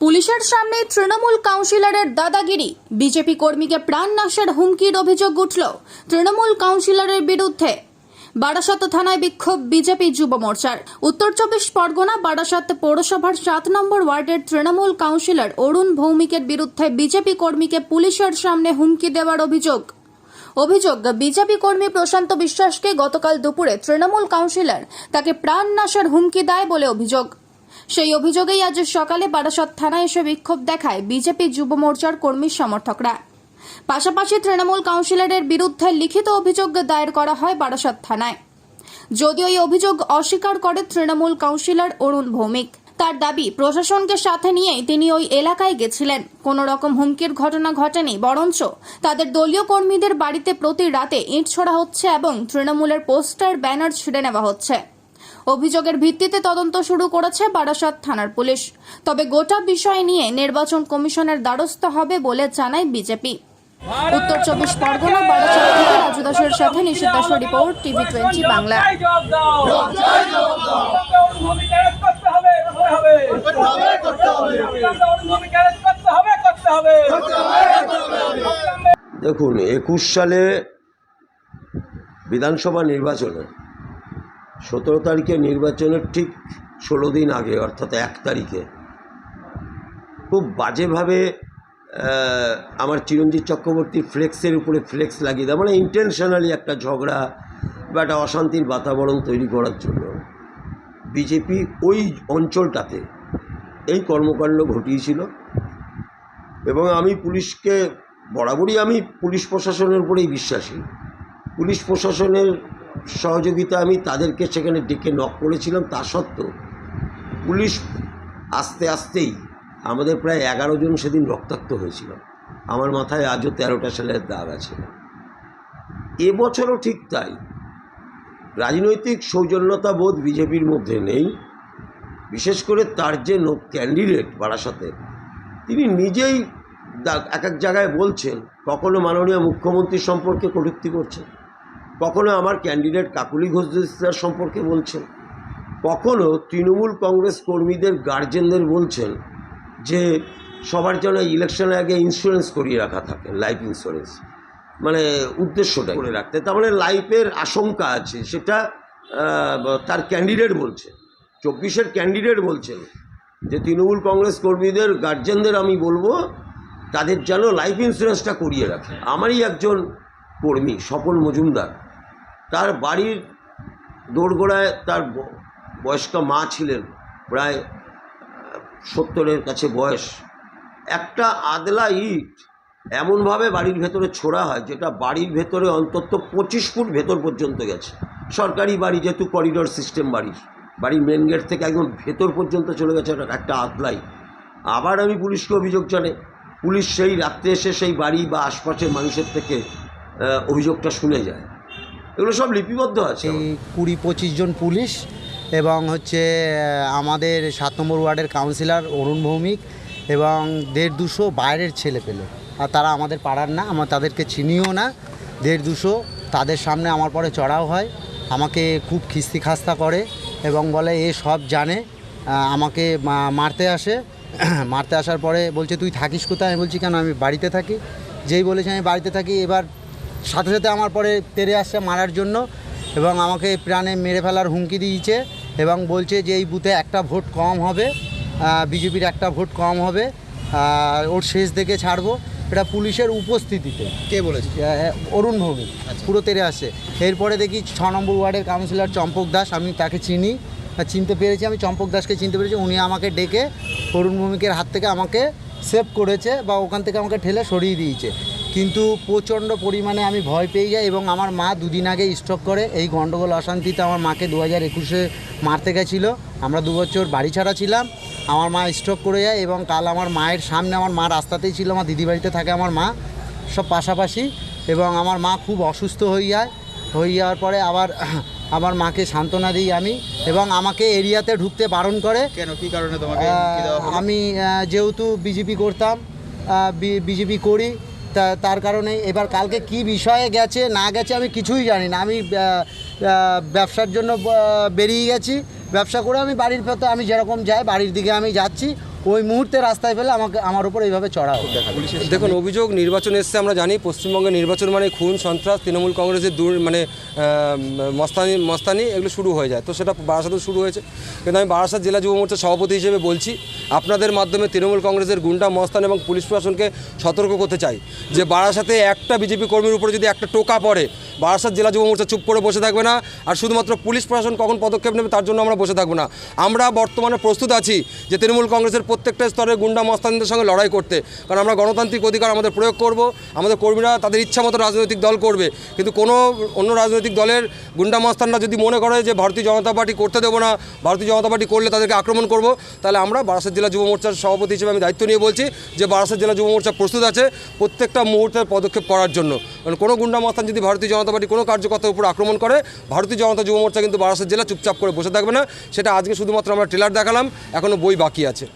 পুলিশের সামনে তৃণমূল কাউন্সিলরের দাদাগিরি। বিজেপি কর্মীকে প্রাণ নাশের হুমকির অভিযোগ উঠল তৃণমূল কাউন্সিলরের বিরুদ্ধে। বারাসাত থানায় বিক্ষোভ বিজেপি যুব মোর্চার। উত্তর চব্বিশ পরগনা বারাসাত পৌরসভার সাত নম্বর ওয়ার্ডের তৃণমূল কাউন্সিলর অরুণ ভৌমিকের বিরুদ্ধে বিজেপি কর্মীকে পুলিশের সামনে হুমকি দেওয়ার অভিযোগ। অভিযোগ, বিজেপি কর্মী প্রশান্ত বিশ্বাসকে গতকাল দুপুরে তৃণমূল কাউন্সিলর তাকে প্রাণ নাশের হুমকি দেয় বলে অভিযোগ। সেই অভিযোগেই আজ সকালে বারাসত থানায় এসে বিক্ষোভ দেখায় বিজেপি যুব মোর্চার কর্মী সমর্থকরা। পাশাপাশি তৃণমূল কাউন্সিলরের বিরুদ্ধে লিখিত অভিযোগ দায়ের করা হয় বারাসত থানায়। যদিও এই অভিযোগ অস্বীকার করে তৃণমূল কাউন্সিলর অরুণ ভৌমিক। তার দাবি, প্রশাসনকে সাথে নিয়েই তিনি ওই এলাকায় গেছিলেন। কোনো রকম হুমকির ঘটনা ঘটেনি, বরঞ্চ তাদের দলীয় কর্মীদের বাড়িতে প্রতি রাতে ইট ছোড়া হচ্ছে এবং তৃণমূলের পোস্টার, ব্যানার ছিঁড়ে নেওয়া হচ্ছে। অভিযোগের ভিত্তিতে তদন্ত শুরু করেছে বারাসাত থানার পুলিশ। তবে গোটা বিষয় নিয়ে নির্বাচন কমিশনের দ্বারস্থ হবে বলে জানায় বিজেপি। উত্তর চব্বিশ পরগনা, বারাসাত থেকে রাজু দাসের সাথে দাসের রিপোর্ট, টিভি টোয়েন্টি বাংলা। দেখুন, একুশ সালে বিধানসভা নির্বাচনে সতেরো তারিখে নির্বাচনের ঠিক ষোলো দিন আগে, অর্থাৎ এক তারিখে। খুব বাজেভাবে আমার চিরঞ্জিত চক্রবর্তী ফ্লেক্সের উপরে ফ্লেক্স লাগিয়ে দেয়। মানে ইন্টেনশনালি একটা ঝগড়া বা একটা অশান্তির বাতাবরণ তৈরি করার জন্য। বিজেপি ওই অঞ্চলটাতে এই কর্মকাণ্ড ঘটিয়েছিল। এবং আমি পুলিশকে, বরাবরই আমি পুলিশ প্রশাসনের উপরেই বিশ্বাসী। পুলিশ প্রশাসনের সহযোগিতা আমি তাদেরকে সেখানে ডেকে নক করেছিলাম, তা সত্ত্বেও পুলিশ আস্তে আস্তেই আমাদের প্রায় এগারো জন সেদিন রক্তাক্ত হয়েছিল। আমার মাথায় আজও তেরোটা সালের দাগ আছে। এবছরও ঠিক তাই। রাজনৈতিক সৌজন্যতা বোধ বিজেপির মধ্যে নেই। বিশেষ করে তার যে নো ক্যান্ডিডেট বারাসাতে, তিনি নিজেই এক এক জায়গায় বলছেন, কখনো মাননীয় মুখ্যমন্ত্রী সম্পর্কে কটূক্তি করছেন। কখনো আমার ক্যান্ডিডেট কাকুলি ঘোষ দেশদার সম্পর্কে বলছেন? কখনো তৃণমূল কংগ্রেস কর্মীদের গার্জেনদের বলছেন যে সবার জন্য ইলেকশনের আগে ইন্স্যুরেন্স করিয়ে রাখা থাকে লাইফ ইন্স্যুরেন্স মানে উদ্দেশ্যটা করে রাখতে। তার মানে লাইফের আশঙ্কা আছে সেটা তার ক্যান্ডিডেট বলছে চব্বিশের ক্যান্ডিডেট বলছেন যে তৃণমূল কংগ্রেস কর্মীদের গার্জেনদের আমি বলব তাদের যেন লাইফ ইন্স্যুরেন্সটা করিয়ে রাখে। আমারই একজন কর্মী স্বপন মজুমদার। তার বাড়ির দোরগোড়ায় তার বয়স্ক মা ছিলেন, প্রায় সত্তরের কাছে বয়স। একটা আদলা ইট এমনভাবে বাড়ির ভেতরে ছোড়া হয় যেটা বাড়ির ভেতরে অন্তত পঁচিশ ফুট ভেতর পর্যন্ত গেছে। সরকারি বাড়ি যেহেতু করিডোর সিস্টেম বাড়ির বাড়ির মেন গেট থেকে একদম ভেতর পর্যন্ত চলে গেছে একটা- আদলাই আবার আমি পুলিশকে অভিযোগ জানাই, পুলিশ সেই রাত্রে এসে সেই বাড়ি বা আশপাশের মানুষের থেকে অভিযোগটা শুনে যায়। এগুলো সব লিপিবদ্ধ আছে এই কুড়ি পঁচিশ জন পুলিশ এবং হচ্ছে আমাদের সাত নম্বর ওয়ার্ডের কাউন্সিলর অরুণ ভৌমিক এবং দেড় দুশো বাইরের ছেলে পেলে। আর তারা আমাদের পাড়ার না আমার তাদেরকে চিনিও না। দেড় দুশো তাদের সামনে আমার পরে চড়াও হয়। আমাকে খুব খিস্তি খাস্তা করে এবং বলে এ সব জানে। আমাকে মারতে আসে। মারতে আসার পরে বলছে তুই থাকিস কোথায়? আমি বলছি কেন? আমি বাড়িতে থাকি। যেই বলেছে আমি বাড়িতে থাকি এবার সাথে সাথে আমার পরে তেরে আসছে মারার জন্য এবং আমাকে প্রাণে মেরে ফেলার হুমকি দিয়েছে এবং বলছে যে এই বুথে একটা ভোট কম হবে বিজেপির একটা ভোট কম হবে ওর শেষ দেখে ছাড়বো। এটা পুলিশের উপস্থিতিতে। কে বলেছে? অরুণ ভৌমিক। পুরো তেরে আসে এরপরে দেখি ছ নম্বর ওয়ার্ডের কাউন্সিলর চম্পক দাস আমি তাকে চিনি চিনতে পেরেছি আমি চম্পক দাসকে চিনতে পেরেছি। উনি আমাকে ডেকে অরুণ ভৌমিকের হাত থেকে আমাকে সেভ করেছে বা ওখান থেকে আমাকে ঠেলে সরিয়ে দিয়েছে। কিন্তু প্রচণ্ড পরিমাণে আমি ভয় পেয়ে যাই এবং আমার মা দুদিন আগে স্ট্রোক করে। এই গণ্ডগোল অশান্তিতে আমার মাকে দু হাজার একুশে মারতে গেছিল। আমরা দু বছর বাড়ি ছাড়া ছিলাম। আমার মা স্ট্রোক করে যায় এবং কাল আমার মায়ের সামনে আমার মা রাস্তাতেই ছিল আমার দিদি বাড়িতে থাকে আমার মা। সব পাশাপাশি এবং আমার মা খুব অসুস্থ হয়ে যায়। হয়ে যাওয়ার পরে আবার আমার মাকে সান্ত্বনা দিই আমি এবং আমাকে এরিয়াতে ঢুকতে বারণ করে। কেন? কি কারণে তোমাকে? আমি যেহেতু বিজেপি করতাম বিজেপি করি তার কারণে এবার কালকে কি বিষয়ে গেছে, না গেছে আমি কিছুই জানি না। আমি ব্যবসার জন্য বেরিয়ে গেছি। ব্যবসা করে আমি বাড়ির পথে আমি যেরকম যাই, বাড়ির দিকে আমি যাচ্ছি। ওই মুহূর্তে রাস্তায় ফেলে আমাকে আমার উপর এইভাবে চড়াও দেখুন, অভিযোগ নির্বাচন এসছে, আমরা জানি, পশ্চিমবঙ্গে নির্বাচন মানে খুন, সন্ত্রাস, তৃণমূল কংগ্রেসের দূর মানে মস্তানি মস্তানি, এগুলো শুরু হয়ে যায়। তো সেটা বারাসাতেও শুরু হয়েছে। কিন্তু আমি বারাসাত জেলা যুব মোর্চার সভাপতি হিসেবে বলছি, আপনাদের মাধ্যমে তৃণমূল কংগ্রেসের গুন্ডা, মস্তান এবং পুলিশ প্রশাসনকে সতর্ক করতে চাই। যে বারাসাতে একটা বিজেপি কর্মীর উপরে যদি একটা টোকা পড়ে, বারাসাত জেলা যুব মোর্চা চুপ করে বসে থাকবে না, আর শুধুমাত্র পুলিশ প্রশাসন কখন পদক্ষেপ নেবে তার জন্য আমরা বসে থাকব না। আমরা বর্তমানে প্রস্তুত আছি যে তৃণমূল কংগ্রেসের প্রত্যেকটা স্তরে গুন্ডা মস্তানদের সঙ্গে লড়াই করতে। কারণ আমরা গণতান্ত্রিক অধিকার আমাদের প্রয়োগ করব, আমাদের কর্মীরা তাদের ইচ্ছা মতো রাজনৈতিক দল করবে। কিন্তু কোনো অন্য রাজনৈতিক দলের গুন্ডা মস্তানরা যদি মনে করে যে ভারতীয় জনতা পার্টি করতে দেবো না, ভারতীয় জনতা পার্টি করলে তাদেরকে আক্রমণ করব, তাহলে আমরা বারাসাত জেলা যুব মোর্চার সভাপতি হিসেবে আমি দায়িত্ব নিয়ে বলছি যে বারাসাত জেলা যুব মোর্চা প্রস্তুত আছে প্রত্যেকটা মুহূর্তের পদক্ষেপ করার জন্য। কারণ কোনো গুন্ডা মস্তান যদি ভারতীয় জনতা পার্টি কোনো কার্যকর্তার উপর আক্রমণ করে, ভারতীয় জনতা যুব মোর্চা কিন্তু বারাসাত জেলা চুপচাপ করে বসে থাকবে না। সেটা আজকে শুধুমাত্র আমরা ট্রেলার দেখালাম এখনও বই বাকি আছে।